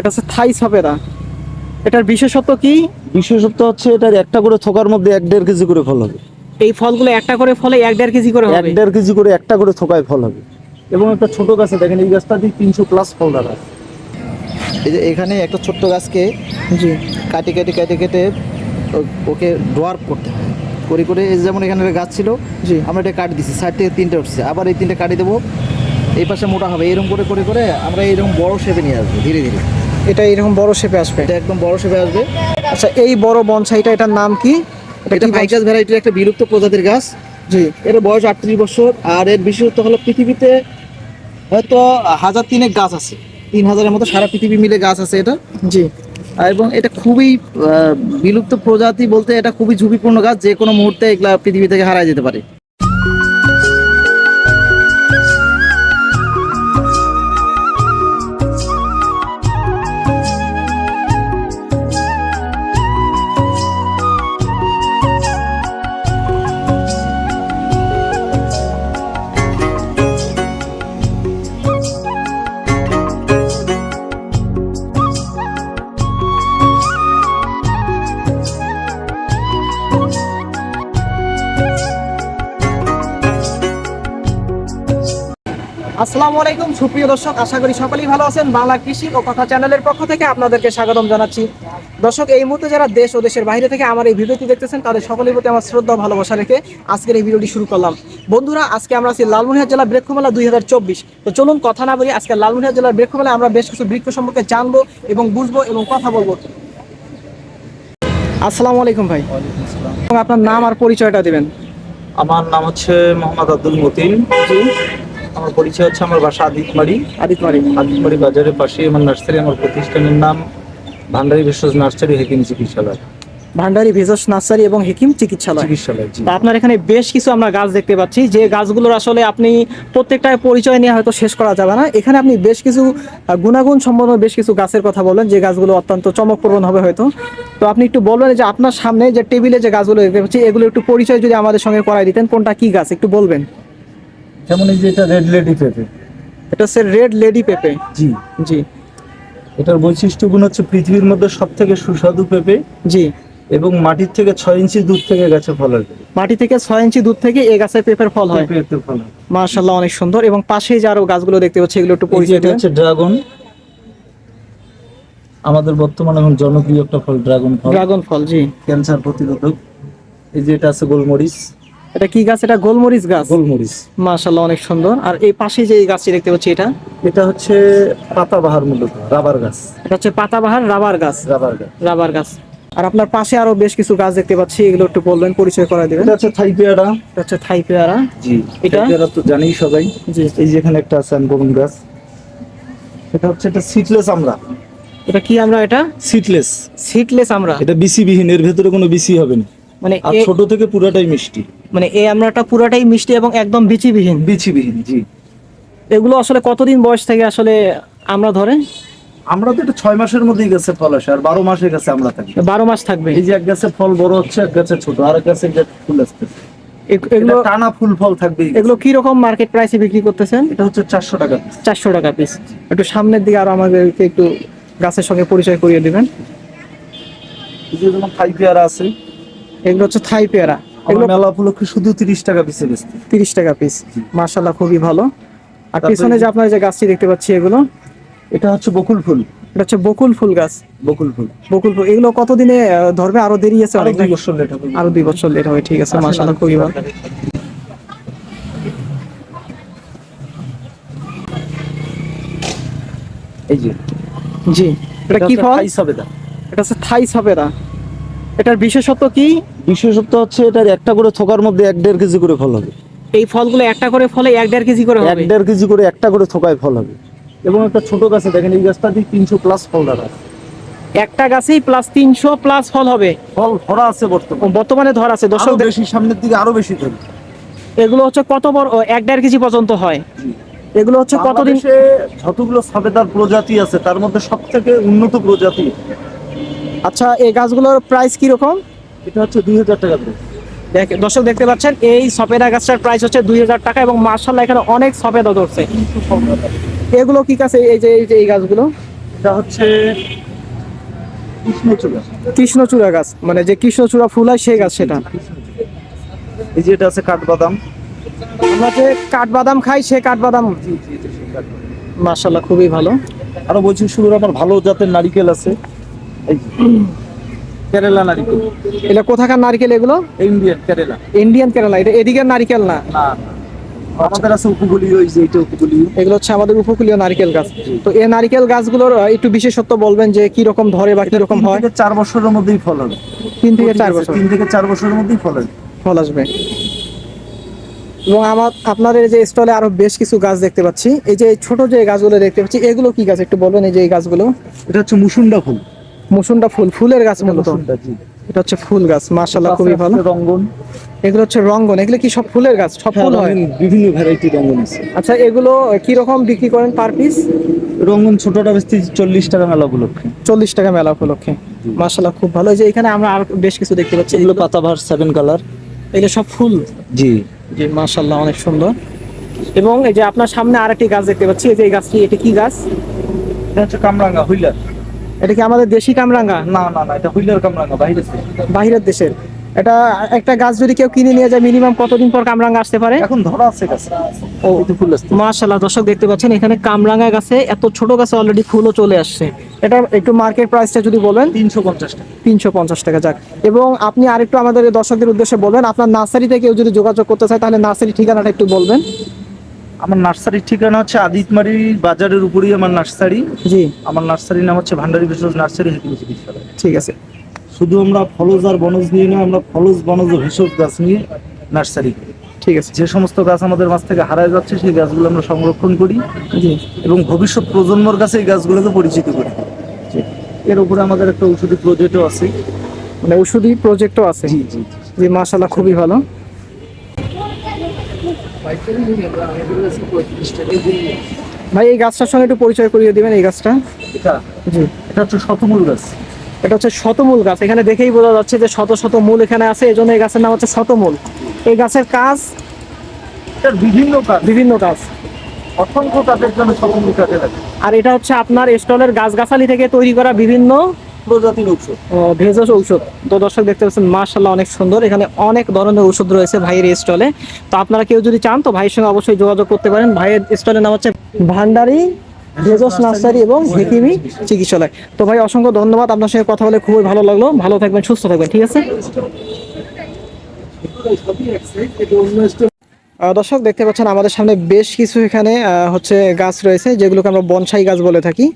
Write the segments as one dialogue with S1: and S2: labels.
S1: এটা হচ্ছে থাই সপেরা। এটার বিশেষত্ব কি?
S2: বিশেষত্ব হচ্ছে এটার একটা করে থোকার মধ্যে এক দেড় কেজি করে ফল হবে।
S1: এই ফলগুলো একটা করে ফলে এক দেড় কেজি করে
S2: এক
S1: হবে?
S2: দেড় কেজি করে একটা করে থোকায় ফল হবে। এবং একটা ছোট গাছে দেখেন এই গাছটা দিয়ে তিনশো প্লাস ফল দাঁড়া এই যে এখানে একটা ছোট্ট গাছকে
S1: জি।
S2: কাটে কেটে কেটে কেটে ও- ওকে ডোয়ার্প করতে হয়। করে করে এই যেমন এখানে একটা গাছ ছিল
S1: জি।
S2: আমরা এটা কাট দিছি সাইড থেকে তিনটে উঠছে। আবার এই তিনটে কাটি দেবো। এই পাশে মোটা হবে এরকম করে করে করে আমরা এরকম বড় শেপে নিয়ে আসব ধীরে ধীরে।
S1: এটা এরকম বড় শেপে আসবে?
S2: এটা একদম বড় শেপে আসবে।
S1: আচ্ছা এই বড় বনসাইটা এটার নাম কি?
S2: এটা
S1: কি
S2: ভাইকাস ভ্যারাইটির একটা বিলুপ্ত প্রজাতির গাছ।
S1: জি।
S2: এর বয়স আটত্রিশ বছর আর এর বিশেষত্ব হলো পৃথিবীতে হয়তো হাজার তিনেক গাছ আছে। তিন হাজারের মতো সারা পৃথিবী মিলে গাছ আছে এটা।
S1: জি।
S2: এবং এটা খুবই বিলুপ্ত প্রজাতি বলতে এটা খুবই ঝুঁকিপূর্ণ গাছ যে কোনো মুহূর্তে এগুলা পৃথিবী থেকে হারায় যেতে পারে।
S1: আসসালামু আলাইকুম সুপ্রিয় দর্শক আশা করি সকলেই ভালো আছেন। বাংলা কৃষি ও কথা চ্যানেলের পক্ষ থেকে আপনাদেরকে স্বাগতম জানাচ্ছি। দর্শক এই মুহূর্তে যারা দেশ ও দেশের বাইরে থেকে আমার এই ভিডিওটি দেখতেছেন তাদের সকলের প্রতি আমার শ্রদ্ধা ভালোবাসা রেখে আজকের এই ভিডিওটি শুরু করলাম। বন্ধুরা আজকে আমরা আছি লালমনিরহাট জেলা বৃক্ষমেলা দুই হাজার চব্বিশ। তো চলুন কথা না বলি আজকে লালমনিরহাট জেলার বৃক্ষমেলা আমরা বেশ কিছু বৃক্ষ সম্পর্কে জানব এবং বুঝব এবং কথা বলব। আসসালামু আলাইকুম ভাই। আপনার নাম আর পরিচয়টা দিবেন।
S3: আমার নাম হচ্ছে মোহাম্মদ আব্দুল মতিন। আমার পরিচয় হচ্ছে আমার বাসা আদিতমারি।
S1: আদিতমারি।
S3: আদিতমারি বাজারের পাশে আমার নার্সারি আমার প্রতিষ্ঠানের নাম ভান্ডারী ভেষজ নার্সারি হেকিম চিকিৎসালয়।
S1: ভান্ডারি ভেষজ নার্সারি এবং হেকিম চিকিৎসালয়।
S3: চিকিৎসালয়
S1: তা আপনার এখানে বেশ কিছু আমরা গাছ দেখতে পাচ্ছি। যে গাছগুলোর আসলে আপনি প্রত্যেকটার পরিচয় নিয়ে হয়তো শেষ করা যাবে না। এখানে আপনি বেশ কিছু গুণাগুণ সম্পন্ন বেশ কিছু গাছের কথা বলেন যে গাছগুলো অত্যন্ত চমকপ্রবণ হবে হয়তো। তো আপনি একটু বলবেন যে আপনার সামনে যে টেবিলে যে গাছগুলো দেখতে পাচ্ছি এগুলো একটু পরিচয় যদি আমাদের সঙ্গে করাই দিতেন কোনটা কি গাছ একটু বলবেন।
S3: যেমন এই যে এটা রেড লেডি পেঁপে
S1: এটা হচ্ছে রেড লেডি পেপে
S3: জি।
S1: জি।
S3: এটার বৈশিষ্ট্যগুণ হচ্ছে পৃথিবীর মধ্যে সব থেকে সুস্বাদু পেঁপে
S1: জি।
S3: এবং মাটির থেকে ছয় ইঞ্চি দূর থেকে গাছে ফল আসবে
S1: মাটি থেকে ছয় ইঞ্চি দূর থেকে এই গাছের পেঁপের ফল হয়।
S3: পেঁপে ফল হয়।
S1: মার্শাল্লাহ অনেক সুন্দর। এবং পাশে যে আরও গাছগুলো দেখতে পাচ্ছি এগুলো একটু পরিচয়
S3: এটা হচ্ছে ড্রাগন আমাদের বর্তমানে এখন জনপ্রিয় একটা ফল ড্রাগন ফল।
S1: ড্রাগন ফল জি।
S3: ক্যান্সার প্রতিরোধক। এই যে এটা আছে গোলমরিচ।
S1: এটা কি গাছ? এটা গোলমরিচ গাছ।
S3: গোলমরিচ।
S1: মাশাল্লাহ অনেক সুন্দর। আর এই পাশে যে এই গাছটি দেখতে পাচ্ছি এটা?
S3: এটা হচ্ছে পাতাবাহার মূলত রাবার গাছ।
S1: এটা হচ্ছে পাতাবাহার রাবার গাছ।
S3: রাবার গাছ।
S1: রাবার গাছ। আর আপনার পাশে আরও বেশ কিছু গাছ দেখতে পাচ্ছি এগুলো একটু বলবেন পরিচয় করে দিবেন।
S3: এটা হচ্ছে থাই পেয়ারা
S1: এটা হচ্ছে থাই পেয়ারা
S3: জি
S1: এটা?
S3: পেয়ারা তো জানেই সবাই।
S1: জি।
S3: এই যে এখানে একটা আছে আনকমন গাছ। এটা হচ্ছে এটা সিটলেস আমরা।
S1: এটা কি আমরা এটা?
S3: সিটলেস
S1: সিটলেস আমরা।
S3: এটা বিসি বিহীন এর ভেতরে কোনো বিসি হবে না।
S1: মানে
S3: ছোট থেকে পুরাটাই মিষ্টি।
S1: মানে এই আমরাটা পুরাটাই মিষ্টি এবং একদম বিচিবিহীন।
S3: বিচিবিহীন জি।
S1: এগুলো আসলে কতদিন বয়স থেকে আসলে আমরা ধরে?
S3: আমরা তো এটা ছয় মাসের মধ্যেই গেছে ফল আসে আর বারো মাসের গাছে আমরা থাকি।
S1: বারো মাস থাকবে।
S3: এই যে এক গাছে ফল বড় হচ্ছে এক গাছে ছোট আর এক গাছে ফুল আসতেছে এগুলো টানা ফুল ফল থাকবে
S1: এগুলো কি রকম মার্কেট প্রাইসে বিক্রি করতেছেন?
S3: এটা হচ্ছে চারশো টাকা।
S1: চারশো টাকা পিস একটু সামনের দিকে আরও আমাদেরকে একটু গাছের সঙ্গে পরিচয় করিয়ে দিবেন।
S3: এই যে যেমন থাই পেয়ারা আছে।
S1: এগুলো হচ্ছে থাই পেয়ারা। এগুলো
S3: মেলা উপলক্ষে শুধু তিরিশ টাকা পিসে বেচতে
S1: তিরিশ টাকা পিস মার্শাল্লাহ খুবই ভালো। আর পিছনে যে আপনার যে গাছটি দেখতে পাচ্ছি এগুলো?
S3: এটা হচ্ছে বকুল ফুল।
S1: এটা হচ্ছে বকুল ফুল গাছ।
S3: বকুল ফুল।
S1: বকুল ফুল। এগুলো কতদিনে ধরবে? আরও দেরি আছে
S3: আরও
S1: অনেক
S3: দুই বছর লেট হবে।
S1: আরও দুই বছর লেট হবে ঠিক আছে মার্শাল্লাহ খুবই ভালো।
S3: এই যে।
S1: জি। এটা কি ফল?
S3: থাই সবেদা।
S1: এটা হচ্ছে থাই সবেদা। এটার বিশেষত্ব কি?
S2: বিশেষত্ব হচ্ছে এটার একটা করে থোকার মধ্যে এক দেড় কেজি করে ফল হবে।
S1: এই ফলগুলো একটা করে ফলে এক দেড় কেজি করে
S2: এক
S1: হবে?
S2: দেড় কেজি করে একটা করে থোকায় ফল হবে। এবং একটা ছোট গাছে দেখেন এই গাছটা দিয়ে তিনশো প্লাস ফল দাঁড়া
S1: একটা গাছেই প্লাস তিনশো প্লাস ফল হবে?
S2: ফল ভরা আছে বর্তমানে।
S1: বর্তমানে ধর আছে।
S2: আরও
S1: দর্শক
S2: বেশি সামনের দিকে আরও বেশি ধরবে।
S1: এগুলো হচ্ছে কত বড় ও, এক দেড় কেজি পর্যন্ত হয়? এগুলো হচ্ছে কতদিন
S2: বাংলাদেশে যতগুলো সবেদার প্রজাতি আছে তার মধ্যে সব থেকে উন্নত প্রজাতি
S1: আচ্ছা এই গাছগুলোর প্রাইস কীরকম?
S2: এটা হচ্ছে দুই হাজার টাকা করে।
S1: দেখ- দর্শক দেখতে পাচ্ছেন এই সফেদা গাছটার প্রাইস হচ্ছে দুই হাজার টাকা এবং মার্শাল্লাহ এখানে অনেক সফেদা ধরছে। এগুলো কি গাছ এই যে এই যে এই গাছগুলো?
S3: এটা হচ্ছে কৃষ্ণচূড়া।
S1: কৃষ্ণচূড়া গাছ মানে যে কৃষ্ণচূড়া ফুল হয় সেই গাছ সেটা।
S3: এই যে এটা আছে কাঠবাদাম।
S1: আমরা যে কাঠবাদাম খাই সে কাঠবাদাম মাশাল্লাহ খুবই ভালো।
S3: আরও বলছি শুরুর আমার ভালো জাতের নারিকেল আছে। কেরালা নারিকেল
S1: এটা কোথাকার নারকেল এগুলো?
S3: ইন্ডিয়ান কেরালা।
S1: ইন্ডিয়ান কেরালা এটা এদিকের নারকেল না?
S3: না আমাদের আছে উপকূলীয় এই যে এটা উপকূলীয়।
S1: এগুলো হচ্ছে আমাদের উপকূলীয় নারকেল গাছ। তো এই নারকেল গাছগুলোর একটু বিশেষত্ব বলবেন যে কি রকম ধরে বা কি রকম হয়?
S3: চার বছরের মধ্যেই ফল হবে।
S1: তিন থেকে চার বছর।
S3: তিন থেকে চার বছরের মধ্যেই ফল হবে।
S1: ফল আসবে। এবং আমার আপনাদের যে স্টলে আরও বেশ কিছু গাছ দেখতে পাচ্ছি। এই যে ছোট যে গাছগুলো দেখতে পাচ্ছি এগুলো কি গাছ একটু বলবেন এই যে এই গাছগুলো?
S3: এটা হচ্ছে মুসুন্ডা ফুল।
S1: মুসুন্ডা ফুল ফুলের গাছ মূলত এটা হচ্ছে ফুল গাছ মাশাল্লাহ খুবই ভালো।
S3: রঙ্গন।
S1: এগুলো হচ্ছে রঙ্গন এগুলো কি সব ফুলের গাছ? সব ফুল হয়?
S3: বিভিন্ন ভ্যারাইটি রঙ্গন আছে।
S1: আচ্ছা এগুলো কি রকম বিক্রি করেন পার পিস
S3: রঙ্গন ছোটটা বেশি চল্লিশ টাকা মেলা উপলক্ষে।
S1: চল্লিশ টাকা মেলা উপলক্ষে। মাশাল্লাহ খুব ভালো। এই যে এখানে আমরা আর বেশ কিছু দেখতে পাচ্ছি।
S3: এগুলো পাতাভার সেভেন কালার
S1: এগুলো সব ফুল?
S3: জি।
S1: জি মাশাল্লাহ অনেক সুন্দর। এবং এই যে আপনার সামনে আরেকটি গাছ দেখতে পাচ্ছি। এই যে এই গাছটি এটা কি গাছ?
S3: এটা হচ্ছে কামরাঙ্গা হুইলার।
S1: এটা কি আমাদের দেশি কামরাঙ্গা?
S3: না না না এটা হুইলার কামরাঙ্গা বাইরে থেকে।
S1: বাহিরের দেশের। এটা একটা গাছ যদি কেউ কিনে নিয়ে যায় মিনিমাম কতদিন পর কামরাঙ্গা আসতে পারে?
S3: এখন ধরা আছে গাছে। ও ফুল আসছে।
S1: মাশাল্লাহ দর্শক দেখতে পাচ্ছেন এখানে কামরাঙ্গা গাছে এত ছোট গাছে অলরেডি ফুলও চলে আসছে। এটা একটু মার্কেট প্রাইসটা যদি বলেন?
S3: তিনশো পঞ্চাশ টাকা।
S1: তিনশো পঞ্চাশ টাকা যাক। এবং আপনি আরেকটু আমাদের দর্শকদের উদ্দেশ্যে বলবেন আপনার নার্সারিতে কেউ যদি যোগাযোগ করতে চায় তাহলে নার্সারি ঠিকানাটা একটু বলবেন।
S3: আমার নার্সারির ঠিকানা হচ্ছে আদিতমারি বাজারের উপরেই আমার নার্সারি।
S1: জি।
S3: আমার নার্সারির নাম হচ্ছে ভান্ডারি ভেষজ নার্সারি হেকিম চিকিৎসালয়।
S1: ঠিক আছে।
S3: শুধু আমরা ফলজ আর বনজ নিয়ে না আমরা ফলজ বনজ ভেষজ গাছ নিয়ে নার্সারি করি।
S1: ঠিক আছে।
S3: যে সমস্ত গাছ আমাদের মাছ থেকে হারায় যাচ্ছে সেই গাছগুলো আমরা সংরক্ষণ করি
S1: জি।
S3: এবং ভবিষ্যৎ প্রজন্মর কাছে এই গাছগুলোকে পরিচিত করি। এর উপরে আমাদের একটা ঔষধি প্রজেক্টও আছে।
S1: মানে ওষুধি প্রজেক্টও আছে।
S3: জি জি
S1: জি। মাশাল্লাহ খুবই ভালো। ভাই এই গাছটার সঙ্গে একটু পরিচয় করিয়ে দিবেন এই গাছটা?
S3: এটা?
S1: জি।
S3: এটা হচ্ছে শতমূল গাছ।
S1: এটা হচ্ছে শতমূল গাছ। এখানে দেখেই বোঝা যাচ্ছে যে শত শত মূল এখানে আছে এই জন্য এই গাছের নাম হচ্ছে শতমূল। এই গাছের কাজ?
S3: বিভিন্ন কাজ।
S1: বিভিন্ন কাজ।
S3: অসংখ্য কাজের জন্য শতমূল কাজে লাগে।
S1: আর এটা হচ্ছে আপনার স্টলের গাছগাছালি থেকে তৈরি করা বিভিন্ন
S3: প্রজাতির ঔষধ।
S1: ভেষজ ঔষধ। তো দর্শক দেখতে পাচ্ছেন মার্শাল্লাহ অনেক সুন্দর। এখানে অনেক ধরনের ঔষধ রয়েছে ভাইয়ের স্টলে। তো আপনারা কেউ যদি চান তো ভাইয়ের সঙ্গে অবশ্যই যোগাযোগ করতে পারেন। ভাইয়ের স্টলের নাম হচ্ছে ভান্ডারি ভেষজ নার্সারি এবং হেকিমি চিকিৎসালয়। তো ভাই অসংখ্য ধন্যবাদ। আপনার সঙ্গে কথা বলে খুবই ভালো লাগল। ভালো থাকবেন সুস্থ থাকবেন। ঠিক আছে? দর্শক দেখতে পাচ্ছেন আমাদের সামনে বেশ কিছু এখানে হচ্ছে গাছ রয়েছে যেগুলোকে আমরা বনসাই গাছ বলে থাকি।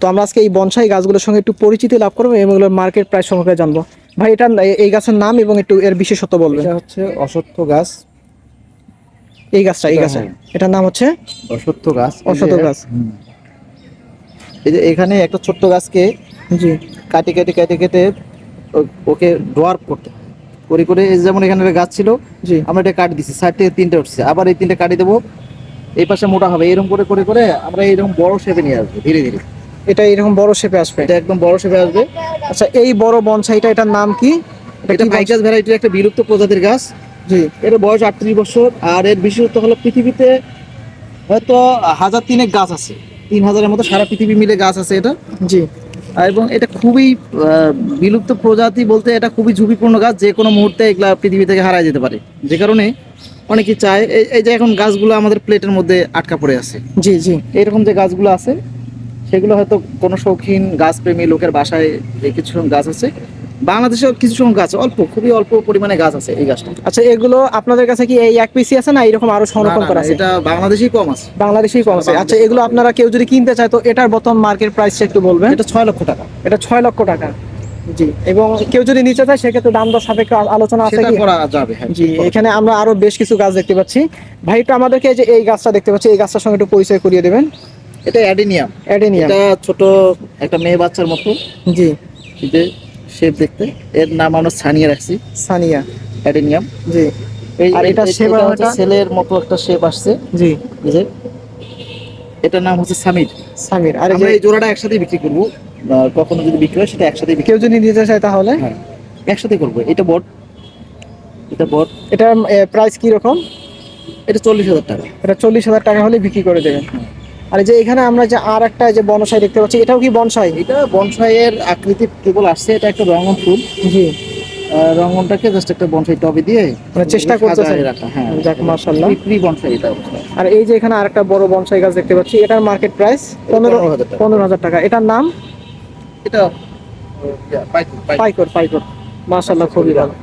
S1: তো আমরা আজকে এই বনসাই গাছগুলোর সঙ্গে একটু পরিচিতি লাভ করব এবং এগুলোর মার্কেট প্রাইস সম্পর্কে জানব। ভাই এটা এই গাছের নাম এবং একটু এর বিশেষত্ব বলবেন।
S2: এটা হচ্ছে অসত্য গাছ।
S1: এই গাছটা এই গাছের। এটার নাম হচ্ছে
S2: অসত্য গাছ। এই
S1: অশ্বত
S2: যে-
S1: গাছ।
S2: এই যে এখানে একটা ছোট্ট গাছকে
S1: জি।
S2: কাটে কেটে কেটে কেটে ওকে ডোয়ার্প করতে হয়। করে করে এই যেমন এখানে একটা গাছ ছিল
S1: জি।
S2: আমরা এটা কাট দিছি সাইড থেকে তিনটে উঠছে আবার এই তিনটে কাটি দেবো এই পাশে মোটা হবে এরকম করে করে করে আমরা এরকম বড় শেপে নিয়ে আসব ধীরে ধীরে।
S1: এটা এরকম বড় শেপে আসবে?
S2: এটা একদম বড় শেপে আসবে।
S1: আচ্ছা এই বড় বনসাইটা এটার নাম কি?
S2: এটা
S1: কি
S2: ভাইকাস ভ্যারাইটির একটা বিলুপ্ত প্রজাতির গাছ।
S1: জি।
S2: এর বয়স আটত্রিশ বছর আর এর বিশেষত্ব হলো পৃথিবীতে হয়তো হাজার তিনেক গাছ আছে। তিন হাজারের মতো সারা পৃথিবী মিলে গাছ আছে এটা।
S1: জি।
S2: এবং এটা খুবই বিলুপ্ত প্রজাতি বলতে এটা খুবই ঝুঁকিপূর্ণ গাছ যে কোনো মুহূর্তে এগুলা পৃথিবী থেকে হারায় যেতে পারে। যে কারণে অনেকে চায় এই যে এখন গাছগুলো আমাদের প্লেটের মধ্যে আটকা পড়ে আছে।
S1: জি জি।
S2: এরকম যে গাছগুলো আছে সেগুলো হয়তো কোনো শৌখিন গাছপ্রেমী লোকের বাসায় কিছু গাছ আছে বাংলাদেশেও কিছু সংখ্যক গাছ অল্প খুবই অল্প পরিমাণে গাছ আছে এই গাছটা।
S1: আচ্ছা এগুলো আপনাদের কাছে কি এই এক পিসি আছে না এরকম আরও সংরক্ষণ করা আছে?
S2: এটা বাংলাদেশেই কম আছে।
S1: বাংলাদেশেই কম আছে। আচ্ছা এগুলো আপনারা কেউ যদি কিনতে চায় তো এটার বর্তমান মার্কেট প্রাইসটা একটু বলবেন।
S2: এটা ছয় লক্ষ টাকা।
S1: এটা ছয় লক্ষ টাকা। জি। এবং কেউ যদি নিতে চায় সেক্ষেত্রে দাম দর সাপেক্ষে আলোচনা আছে কি?
S2: করা যাবে হ্যাঁ।
S1: জি এখানে আমরা আরও বেশ কিছু গাছ দেখতে পাচ্ছি। ভাই একটু আমাদেরকে যে এই গাছটা দেখতে পাচ্ছি এই গাছটার সঙ্গে একটু পরিচয় করিয়ে দেবেন।
S2: এটা অ্যাডিনিয়াম।
S1: অ্যাডেনিয়াম।
S2: এটা ছোট একটা মেয়ে বাচ্চার মতো।
S1: জি।
S2: শেপ দেখতে। এর নাম আমরা ছানিয়ে রাখছি।
S1: সানিয়া।
S2: অ্যাডেনিয়াম।
S1: জি। আর এটা
S2: এটা
S1: আর
S2: হচ্ছে
S1: এটা?
S2: ছেলের মতো একটা শেপ আসছে।
S1: জি।
S2: যে। এটার নাম হচ্ছে সামির।
S1: সামির। আর এই
S2: আমরা এই জোড়াটা একসাথে বিক্রি করব। কখনো যদি বিক্রি হয় সেটা একসাথে বিক্রি
S1: কেউ যদি নিতে চায় তাহলে?
S2: হ্যাঁ। একসাথে করব। এটা বট। এটা বট।
S1: এটার প্রাইস কি রকম
S2: এটা চল্লিশ হাজার টাকা।
S1: এটা চল্লিশ হাজার টাকা হলে বিক্রি করে দেবেন। আর যে এখানে আমরা যে আর একটা যে বনসাই দেখতে পাচ্ছি এটাও কি বনসাই?
S2: এটা বনসাইয়ের আকৃতি কেবল আসছে এটা একটা রঙন ফুল।
S1: জি।
S2: রঙনটাকে জাস্ট একটা বনসাই টবে দিয়ে
S1: মানে চেষ্টা।
S2: সাজায় হ্যাঁ
S1: যাক মাশাআল্লাহ।
S2: প্রি বনসাই এটা
S1: আর এই যে এখানে আরেকটা বড় বনসাই গাছ দেখতে পাচ্ছি এটার মার্কেট প্রাইস পনেরো
S2: 15,000 টাকা।
S1: পনেরো হাজার টাকা। এটার নাম?
S2: এটা।
S1: পাইকর পাইকর মাশাআল্লাহ খুবই ভালো।